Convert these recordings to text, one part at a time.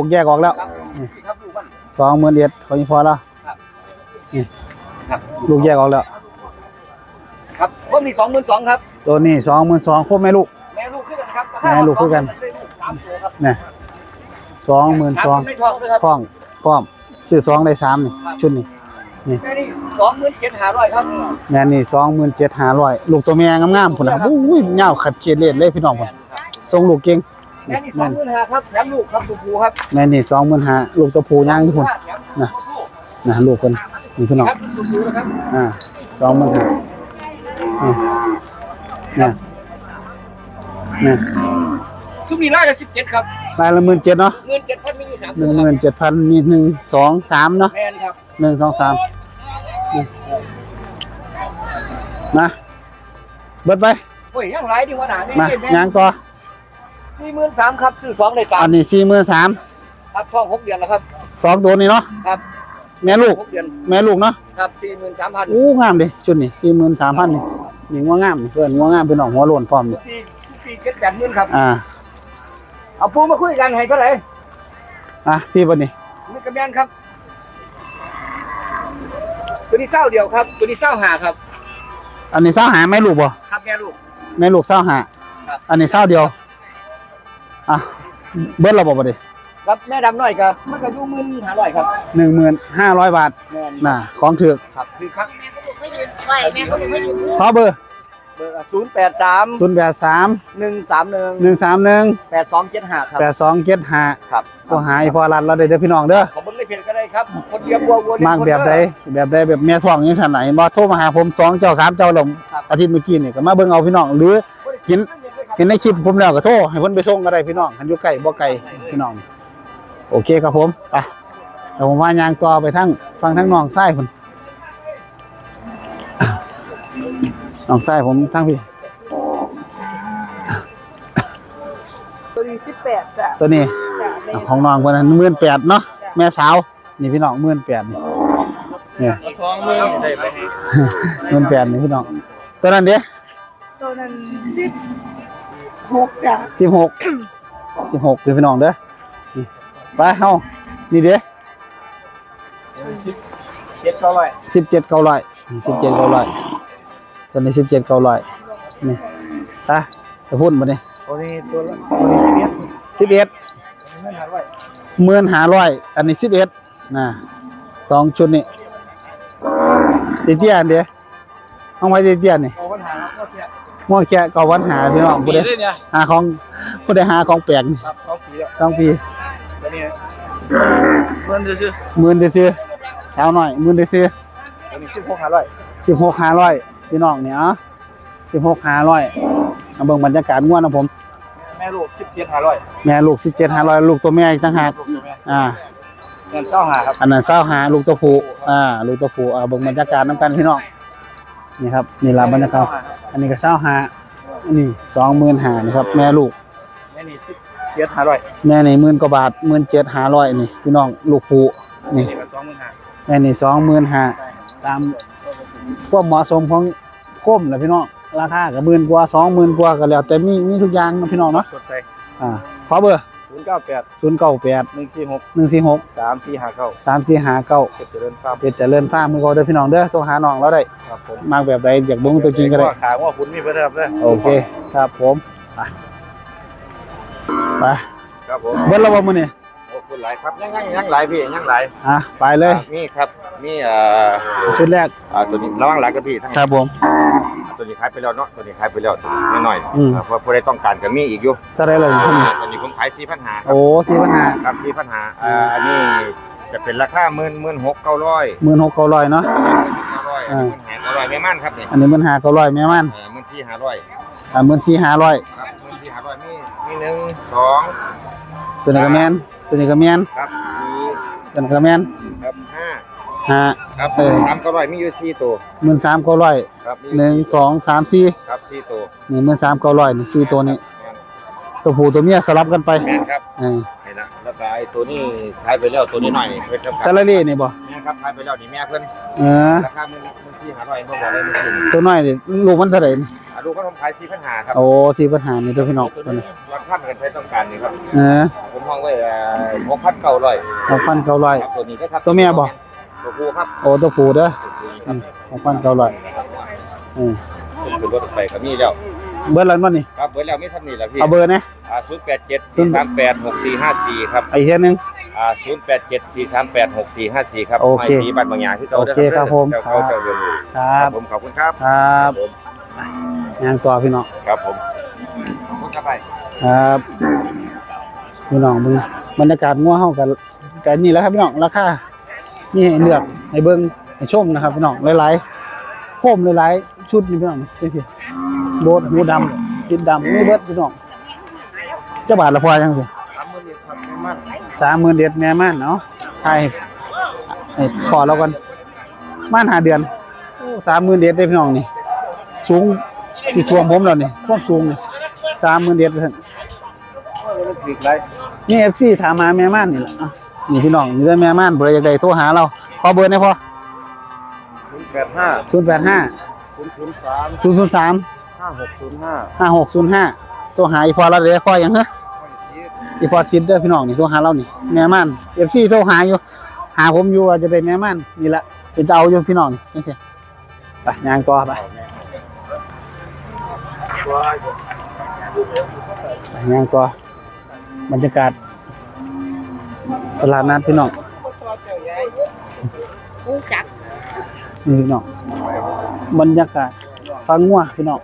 ลูกแยกออกแล้ว ครับนี่ครับลูกมันสองหมื่นเอ็ดเขาอีพอแล้วครับลูกแยกออกแล้วครับก็มีสองหมื่นสองครับ ตัวนี้สองหมื่นสองครบไหมลูก แม่ลูกขึ้นกันครับแม่ลูกคือกันได้ลูกสามตัวครับเนี่ยสองหมื่นครับสองไม่ทองด้วยครับพร้อมพร้อมซื้อสองได้สามนี่ชุดนี้แม่นี่สองหมื่นเจ็ดห้าร้อยครับแม่นี่สองหมื่นเจ็ดห้าร้อยลูกตัวแม่งามๆพุ่นนะอุ้ยเงาวขัดเกลียดเลดเลยพี่น้องพุ่นทรงลูกเก่ง แม่นี่สองหมื่นห้าครับแถมลูกครับลูกภูครับแม่นี่สองหมื่นห้าลูกตัวผู้ย่างที่พุ่นแถมนะนะลูกเพิ่นนี่พี่น้องครับลูกภูนะครับอ่าสองหมื่นห้านี่นะนะซุปนี่ไล่ละสิบเจ็ดครับรายละหมื่นเจ็ดเนาะเงินเจ็ดพันมีอยู่สามหนึ่งหมื่นเจ็ดพันมีหนึ่งสองสามเนาะแม่นครับหนึ่งสองสามมาเบิดไปโอ้ยยังไรดีกว่าหนานี่มาแม่ยางต่อ สี่หมื่นสามครับซื้อสองได้สามอันนี้สี่หมื่นสามครับท้องหกเดือนแล้วครับสองตัวนี้เนาะครับ แม่ลูกหกเดือนแม่ลูกเนาะครับสี่หมื่นสามพันอู้งามดิชุดนี่สี่หมื่นสามพันนี่นี่งัวงามนี่เพื่อนงัวงามเป็นหนองหัวโลนพร้อมทุนี่กปีทุกปีเจ็ดแปดหมื่นครับอ่าเอาปูมาคุยกันให้เท่าไหร่อะพี่บันนี่นี่กระเบียนครับ ตัวนี้เศร้าเดียวครับ ตัวนี้เศร้าหาครับ อันนี้เศร้าหาแม่ลูกบ่ครับแม่ลูกแม่ลูกเศร้าหาครับอันนี้เศร้าเดียว อะเบิดเราบอกบ่ดิครับแม่ดำหน่อยครับมันก็อยู่หมื่นหาร้อยครับหนึ่งหมื่นห้าร้อยบาทแม่นน่ะของถือกครับคือครับไหวแม่ก็ไม่อยู่ขอเบอร์เบอร์ศูนย์แปดสามศูนย์แปดสามหนึ่งสามหนึ่งหนึ่งสามหนึ่งแปดสองเจ็ดห้าครับแปดสองเจ็ดห้าครับก็หายพอรันเราได้เด้อพี่น้องเด้อขอเบิ้งในเพจก็ได้ครับคนเดียววัววัวเลี้ยงมากคนแบบใดเด้อแบบใดแบบเมียท้องยังสันไหนบ่โทรมาหาผมสองเจ้าสามเจ้าหลงครับอาทิตย์เมื่อกี้นี่ก็มาเบิ่งเอาพี่น้องหรือเห็นเห็นในคลิปผมแล้วก็โทรให้เพิ่นไปส่งก็ได้พี่น้องคันอยู่ใกล้บ่ไกลพี่น้อง โอเคครับผมไปเดี๋ยวผมว่ายางต่อไปทั้งฟังทั้งน้องไส้พุ่นน้องไส้ผมทั้งพี่ ตัวนี้สิบแปดจ้ะตัวนี้จ้ะแม่ของน้องคนนั้นหมื่นแปดเนาะแม่สาว นี่พี่น้องหมื่นแปดนี่เนี่ยสองหมื่นได้ไปหมื่นแปดนี่พี่น้องตัวนั้นเด้ตัวนั้นสิบ หกจ้ะสิบหก สิบหกเดี๋ยวพี่น้องเด้อนี่ไปเฮานี่เด้เจ็ดเท่าไหร่สิบเจ็ดเก้าร้อยสิบเจ็ดเก้าร้อยตัวนี้สิบเจ็ดเก้าร้อยนี่ไปไปพูดมาเนี่ยตัวนี้ตัวละตัวนี้สิบเอ็ดสิบเอ็ดเงินหาร้อยหมื่นห้าร้อยอันนี้สิบเอ็ดนะสองชุดนี่ตีเตี้ยอันเดียวเอาไว้ตีเตี้ยนี่โอ้ปัญหาก็เสียง้อแค่เก่าวันหาพี่น้องผู้ใดเลยเนี่ยหาของผู้ใดหาของแปลกนี่ครับสองปีแล้วสองปีตัวนี้เงินซื้อหมื่นได้ซื้อเช้าหน่อยหมื่นได้ซื้อตัวนี้สิบหกหาร้อยสิบหกห้าร้อยพี่น้องเนี่ยอะสิบหกห้าร้อยเอาเบิ่งบรรยากาศง่วนนะผม แม่ลูกสิบเจ็ดหาร้อยแม่ลูกสิบเจ็ดห้าร้อยลูกตัวแม่อีกต่างหากลูกตัวแม่อ่า เงินเศร้าหาครับอันนั้นเศร้าหาลูกตัวผู้อ่า ลูกตัวผู้อ่าเบิ่งบรรยากาศน้ำกันพี่น้อง นี่ครับนี่ละบรรยากาศอันนี้ก็เศร้าหาอันนี้สองหมื่นหานี่ครับ แม่ลูก แม่นี่สิบเจ็ดหาร้อยแม่นี่หมื่นกว่าบาทหมื่นเจ็ดห้าร้อยนี่พี่น้องลูกผู้นี่นี่ก็สองหมื่นห้าแม่นี่สองหมื่นห้าตามความเหมาะสมของโคมแหละพี่น้องราคาก็หมื่นกว่าสองหมื่นกว่าก็แล้วแต่มีมีทุกอย่างนะพี่น้องเนาะสดใสอ่าขอเบอร์ ศูนย์เก้าแปดศูนย์เก้าแปดหนึ่งสี่หกหนึ่งสี่หกสามสี่ห้าเก้าสามสี่ห้าเก้าเจ็ดเจริญฟาร์มเป็นเจริญฟ้ามือเขาเด้อพี่น้องเด้อโทรหาน้องเราได้ครับผมมากแบบใดอยากเบิ่งตัวจริงก็ได้ขาว่าคุณมีเพื่อนครับเนี่ยโอเคครับผมไปไปครับผมเบิ้ลระบบมือนี่โอ้ คุณหลายครับยังยังยังหลายพี่ยังหลายอะไปเลยนี่ครับนี่เอ่อชุดแรกอ่าตัวนี้ระวังหลายกับพี่ทั้งครับผมตัวนี้ขายไปแล้วเนาะตัวนี้ขายไปแล้วนิดหน่อยอืมอ่าเพราะผู้ใดต้องการก็มีอีกอยู่จะได้เลยช่วงนี้ตัวนี้ผมขายสี่พันหาโอ้สี่ปัญหาครับสี่พันหาอ่าอันนี้จะเป็นราคาหมื่นหมื่นหกเก้าร้อยหมื่นหกเก้าร้อยเนาะเก้าร้อยอ่าหมื่นหาเก้าร้อยแม่ม่านครับนี่อันนี้หมื่นห้าเก้าร้อยแม่มันเอ่อหมื่นสี่ห้าร้อยอ่าหมื่นสี่ห้าร้อยครับหมื่นสี่ห้าร้อยมีมีหนึ่งสองตัวนี้ก็แมน ตัวนี้ก็แมนครับสี่ตัวนี้ก็แมนครับห้าห้าครับเออ สามเก้าร้อยมีอยู่สี่ตัวหมื่นสามเก้าร้อยครับมีหนึ่งสองสามสี่ครับสี่ตัวนี่หมื่นสามเก้าร้อยนี่สี่ตัวนี้ตัวผู้ตัวเมียสลับกันไปแม่นครับเออนี่นะแล้วก็ไอ้ตัวนี้ขายไปแล้วตัวนี้หน่อยนี่เป็นสำคัซาญลารี่นี่บ่แม่ครับขายไปแล้วนี่แม่เพิ่นเออราคาหมื่นหมื่นสี่ห้าร้อยบ่บอกเลยหมื่นสี่ตัวน้อยนี่ลูกมันเท่าไหร่นี่อะ ลูกก็ผมขายสี่พันหาครับโอ้สี่ปัญหานี่ตัวพี่น้องตัวนี้รักท่านกันใช้ต้องการนี่ครับ เออผมทห้องไว้หกพันเก้าร้อยหกพันเก้าร้อยครับตัวนี้นะครับตัวเมียบ่ตัวผู้ครับโอ้ตัวผูเด้อตัวผู้ครับหกพันเก้าร้อยอืมคือรถไปก็มีแล้วเบอร์ลันวันนี้ครับเบิดแล้วมีทำนี่แหละพี่เอาเบอร์นะอ่าศูนย์แปดเจ็ดสี่สามแปดหกสี่ห้าสี่ครับไอ้เทียหนึงอ่าศูนย์แปดเจ็ดสี่สามแปดหกสี่ห้าสี่ครับโอเคไม่มีบัตรบางอย่างที่เขาโอเคครับผมเจ้าเขาเจ้าเดิมคครัรับบผมขอบคุณครับครับผม ยางตัวพี่น้องครับผมขอบคุณครับไปครับพี่น้องมึงบรรยากาศงัวเฮากันกันนี่แหล้วครับพี่น้องราคานี่ให้เลือกให้เบิ่งให้ชมนะครับพี่น้องหลายๆโคมหลายๆชุดนี่พี่น้องจังซี่โบดหูดำกินดำนี่เบิดพี่น้องเจ้าบาทละพอจังซี่สามหมื่นเอ็ดครับแม่มันสามหมื่นเด็ดแม่ม่านเนาะใช่ให้พอแล้วกันม่านหาเดือนสามหมื่นเด็ดได้พี่น้องนี่ สูง สี่ทวงผมแล้วนี่ความสูงนี่สามหมื่นเด็ดเพิ่นมันถึกไรนี่เอฟซีถามหาแม่ม่านนี่แหละอะนี่พี่น้องนี่ได้แม่ม่านเบอร์อยากได้โทรหาเราขอเบอร์ได้พอศูนย์แปดห้าศูนย์แปดห้าศูนย์ศูนย์สามศูนย์ศูนย์สามห้าหกศูนย์ห้าห้าหกศูนย์ห้าโทรหาอีพอเราเด้อพอยังฮะอีพอซิดเด้อพี่น้องนี่โทรหาเรานี่แม่ม่านเอฟซีโทรหาอยู่ หาผมอยู่ว่าจะได้แม่ม่านนี่แหละเป็นเตาอยู่พี่น้องนี่จังซี่ไปยางต่อไป ยังก็บรรยากาศ ตลาดนัดพี่น้องอู้จักนี่พี่น้องบรรยากาศฟังงัวพี่น้อง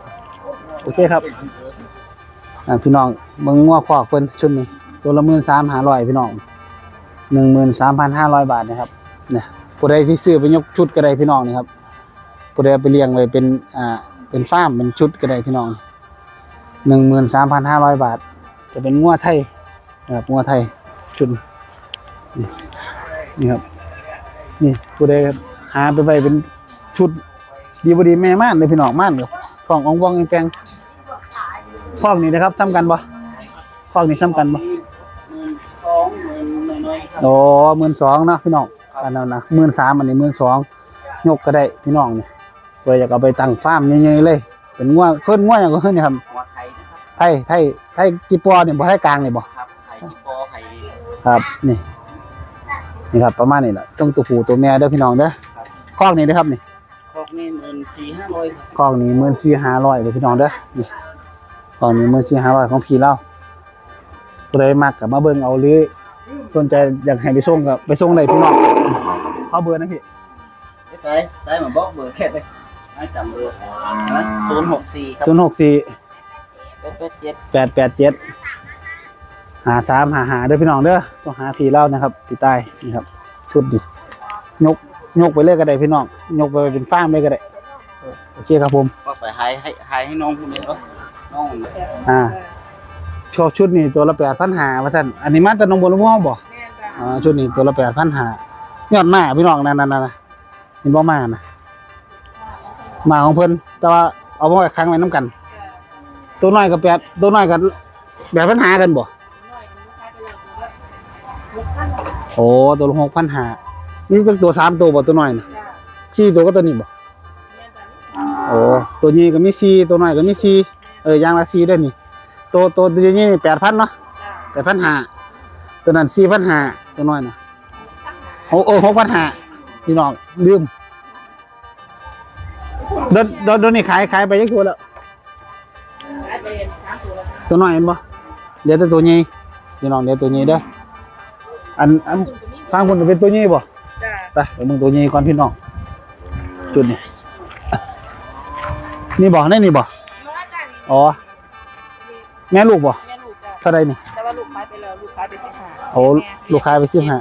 โอเคครับอ่าพี่น้องเบิ่งงัวคอกเพิ่นชุดนี้ตัวละหมื่นสามห้าร้อยพี่น้องหนึ่งหมื่นสามพันห้าร้อยบาทนะครับเนี่ยผู้ใดที่ซื้อไปยกชุดก็ได้พี่น้องนี่ครับผู้ใดเอาไปเลี้ยงไว้เป็นอ่าเป็นฟาร์มเป็นชุดก็ได้พี่น้อง หนึ่งหมื่นสามพันห้าร้อยบาท จะเป็นงัวไทยนะครับงัวไทยชุดนี่นี่ครับ นี่ผู้ใดหาไปไปเป็นชุดดีบดีแม่ม่านเลยพี่น้องม่านเดี๋ยวฟองอองวองแปลงฟองนี่นะครับซ้ำกันบ่ฟองนี่ซ้ำกันบ่โอ้หมื่นสองนะพี่น้องอันนั้นนะหมื่นสามอันนี้หมื่นสองยกก็ได้พี่น้องเนี่ยเพื่ออยากเอาไปตั้งฟาร์มใหญ่ๆเลย เป็นงัวเพิ่นงัวอย่างก็เพิ่นนี่ครับหัวไทยครับ ไทยไทยไทยกี่ปอเนี่ยบ่ไทยกลางนี่บ่ครับไทยที่ปอไทยครับ นี่นี่ครับประมาณนี้แหละต้องตัวผู้ตัวแม่เด้อพี่น้องเด้อคอกนี่เด้อครับนี่คอกนี่หมื่นสี่ห้าร้อยครับกล่องนี้หมื่นสี่ห้าร้อยเลยพี่น้องเด้อนี่กล่องนี้หมื่นสี่ห้าร้อยของพี่เราผู้ใดมักกับมาเบิ่งเอาหรือสนใจอยากให้ไปส่งกับไปส่งได้พี่น้องเขาเบอร์นะพี่ไอ้ตายตายมาบอกเบอร์แค่ไปให้จำเบอร์นะศูนย์หกสี่ครับศูนย์หกสี่ แปดแปดเจ็ดแปดแปดเจ็ดหาสามหาหาเด้อพี่น้องเด้อต้องหาพี่เล่านะครับพี่ใต้นี่ครับชุดดิยกยกไปเลยก็ได้พี่น้องยกไปเป็นฟาร์มเลยก็ได้โอเคครับผมก็ไปหายให้หายให้น้องคนนี้เนาะน้องอ่าชอบชุดนี้ตัวละแปดพันหาว่าท่านอันนี้มาแต่หนองบัวลำพูบ่อ่าชุดนี้ตัวละแปดพันหายอดมาพี่น้องนั่นนั่นนะนี่บ่มานะมาของเพิ่นแต่ว่าเอามาไว้ค้างไว้น้ำกัน ตัวน้อยกับแปดตัวน้อยกับแปดพันหากันบ่โอ้ตัวหกพันหานี่จักตัวสามตัวบ่ตัวน้อยนะสี่ตัวก็ตัวนี้บ่โอ้ตัวนี้ก็มีสี่ตัวน้อยก็มีสี่เออย่างละสี่ด้นี่ตัวตัวตัวนี้นี่แปดพันเนาะแปดพันหาตัวนั้นสี่พันหาตัวน้อยนะโอ้โอ้หกพันหาพี่น้องลืมโดนโดนโดนนี่ขายขายไปยังตัวแล้ว ตัวน้อยเห็นปะเดี๋ยวแต่ตัวใหญ่พี่น้องเดี๋ยวตัวใหญ่เด้ออันอันสร้างคนเป็นตัวใหญ่บ่จ้าไปไปมึงตัวใหญ่ก่อนพี่น้องจุดนี้นี่บ่ได้นี่บ่อ๋อแม่ลูกบ่แม่ลูกจ้ะเท่าไรนี่แต่ว่าลูกขายไปแล้วลูกขายไปสิบห้าโอ้ลูกค้าไปสิบห้า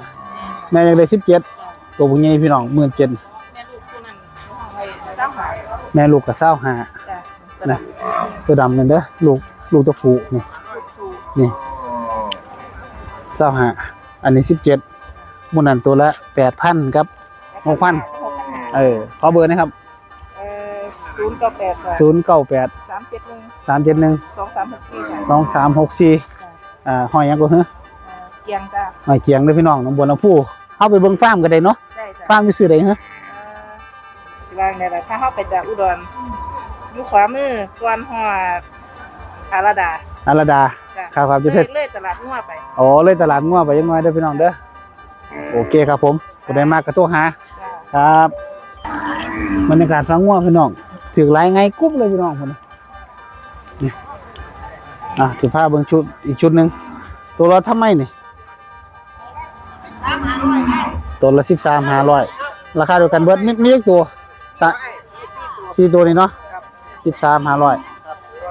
แม่ยังได้สิบเจ็ดตัวพวกนี้พี่น้องหมื่นเจ็ดแม่ลูกคนนั้นห้องไว้สร้างหายแม่ลูกกับเศร้าห้าจ้ะนะ ตัวดำนั่นเด้อลูกลูกตัวผู้นี่ลูกถูกนี่เศร้าห้าอันนี้สิบเจ็ดมูนันตัวละแปดพันครับหกพันหกพันห้าเออขอเบอร์นะครับเอ่อศูนย์เก้าแปดจ้ะศูนย์เก้าแปดสามเจ็ดหนึ่งสามเจ็ดหนึ่งสองสามหกสี่ค่ะสองสามหกสี่อ่าหอยหยังก็เฮ้อเอ่อเกียงจ้ะหอยเกียงเด้อพี่น้องน้องบัวน้องผู้เข้าไปเบิ่งฟาร์มก็ได้เนาะได้จ้ะฟาร์มอยู่ซื่อใดเฮ้อเอ่อสิวางได้ละถ้าเข้าไปจากอุดร อยู่ขวามือก่อนหอดอาราดาอาราดาจ้ะครับครับจะเลเทศยเลยตลาดงัวไปอ๋อเลยตลาดงัวไปยังน้อยเด้อพี่น้องเด้อโอเคครับผมผู้ใดมากก็โทรหา จ้ะครับบรรยากาศฟังง่วงพี่น้องถือไรไงกุ๊บเลยพี่น้องคนนี้นี่อะถือผ้าเบิ่งชุดอีกชุดหนึ่งตัวละทำไมนี่ตัวละสิบสามห้าร้อยราคาเดียวกันเบิดมีมีอีกตัวสะสี่ตัวนี่เนาะ สิบสามห้าร้อย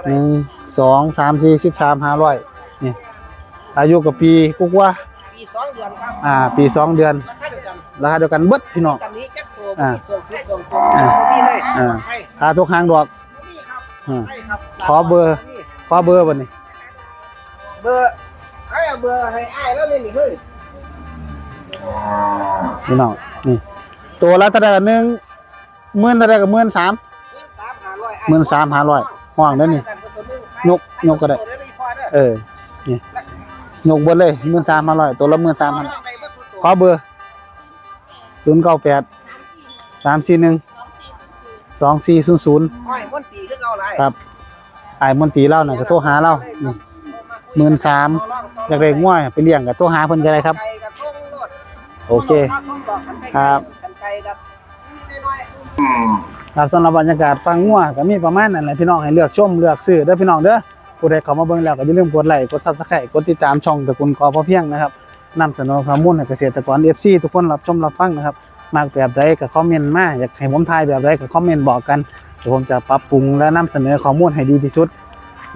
หนึ่งสองสามสี่สิบสามห้าร้อยนี่อายุกับปีกุ๊กว่าปีสองเดือนครับอ่าปีสองเดือนราคาเดียวกันราคาเดียวกันเบิดพี่น้องตอนนี้จักตัวอ่ามีส่งฟิตส่งตัวมีเลยอ่าให้ค่าทุกครั้งดอกมีครับอืมให้ครับขอเบอร์ขอเบอร์บัดนี้เบอร์ให้เอาเบอร์ให้อ้ายแล้วนี่นี่เฮ้ยพี่น้องนี่ตัวละเท่าไหร่กันหนึ่งหมื่นเท่าไหร่กับหมื่นสามหมื่นสาม ห้าร้อยหมื่นสามห้าร้อยห้องเด้อนี่ ยกยกก็ได้ เออนี่ยกเบนเลยหมื่นสามห้าร้อยตัวละหมื่นสามพันขอเบอร์ศูนย์เก้าแปดสามสี่หนึ่งสองสี่ศูนย์ศูนย์ห้อยม้วนปีคือเก่าไรครับไอ้มนตรีเล่าน่ะก็โทรหาเรานี่หมื่นสามอยากได้ง่วยไปเลี้ยงกับโทรหาเพิ่นก็ได้ครับไก่กับส้มโลดโอเคมาส้มดอกกันไก่ครับ ครับสำหรับบรรยากาศฟังงัวก็มีประมาณนั้นแหละพี่น้องให้เลือกชมเลือกซื้อเด้อพี่น้องเด้อผู้ใดเข้ามาเบิ่งแล้วก็อย่าลืมกดไลค์กด Subscribe กดติดตามช่องตระกูลกอพอเพียงนะครับนำเสนอข้อมูลให้เกษตรกร FC ทุกคนรับชมรับฟังนะครับมากแบบใดก็คอมเมนต์มาอยากให้ผมถ่ายแบบใดก็คอมเมนต์บอกกันเดี๋ยวผมจะปรับปรุงและนำเสนอข้อมูลให้ดีที่สุด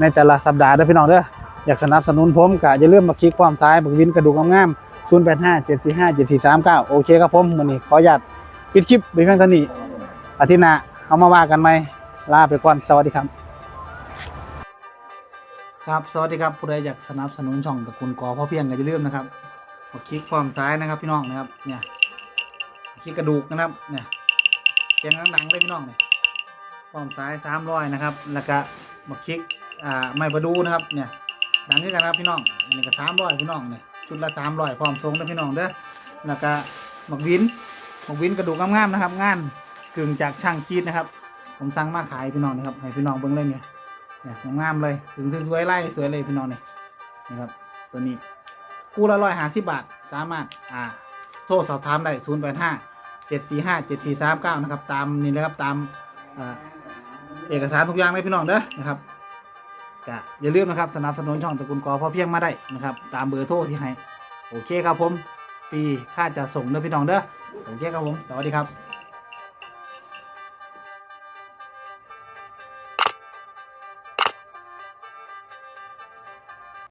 ในแต่ละสัปดาห์เด้อพี่น้องเด้ออยากสนับสนุนผมก็อย่าลืมมาคลิกความซ้ายบักวินกระดูกงามๆ085 745 7439 โอเคครับผมมื้อนี้ขออนุญาตปิดคลิปไปเพียงเท่านี้อาทิตย์หน้า เอามาว่ากันไหมลาไปก่อนสวัสดีครับ ครับสวัสดีครับผู้ใดอยากสนับสนุนช่องตระกูลกอพ่อเพียงก็อย่าลืมนะครับกดคลิกความซ้ายนะครับพี่น้องนะครับเนี่ยคลิกกระดูกนะครับเนี่ยเสียงดังๆเลยพี่น้องเนี่ยความซ้ายสามร้อยนะครับ แล้วก็มาคลิกอ่าไม่ประดูนะครับเนี่ยดังขึ้นกันนะครับพี่น้องอันนี้ก็สามร้อยพี่น้องเนี่ยชุดละสามร้อยพร้อมทรงนะพี่น้องเด้อแล้วก็หมกวินหมกวินกระดูกงามๆนะครับงาน กึ่งจากช่างกีดนะครับ ผมสั่งมาขายพี่น้องนะครับให้พี่น้องเบิ่งเลยเนี่ยเนี่ยงามเลยถึงสวยๆไล่สวยเลยพี่น้องเนี่ยนะครับ ตัวนี้คู่ละร้อยห้าสิบบาทสามารถอ่าโทรสอบถามได้ศูนย์แปดห้าเจ็ดสี่ห้าเจ็ดสี่สามเก้านะครับ ตามนี่เลยครับตามเอกสารทุกอย่างเลยพี่น้องเด้อนะครับก็อย่าลืมนะครับสนับสนุนช่องตระกูลกอพอเพียงมาได้นะครับ ตามเบอร์โทรที่ให้โอเคครับผมฟรีค่าจะส่งเด้อพี่น้องเด้อโอเคครับผม สวัสดีครับ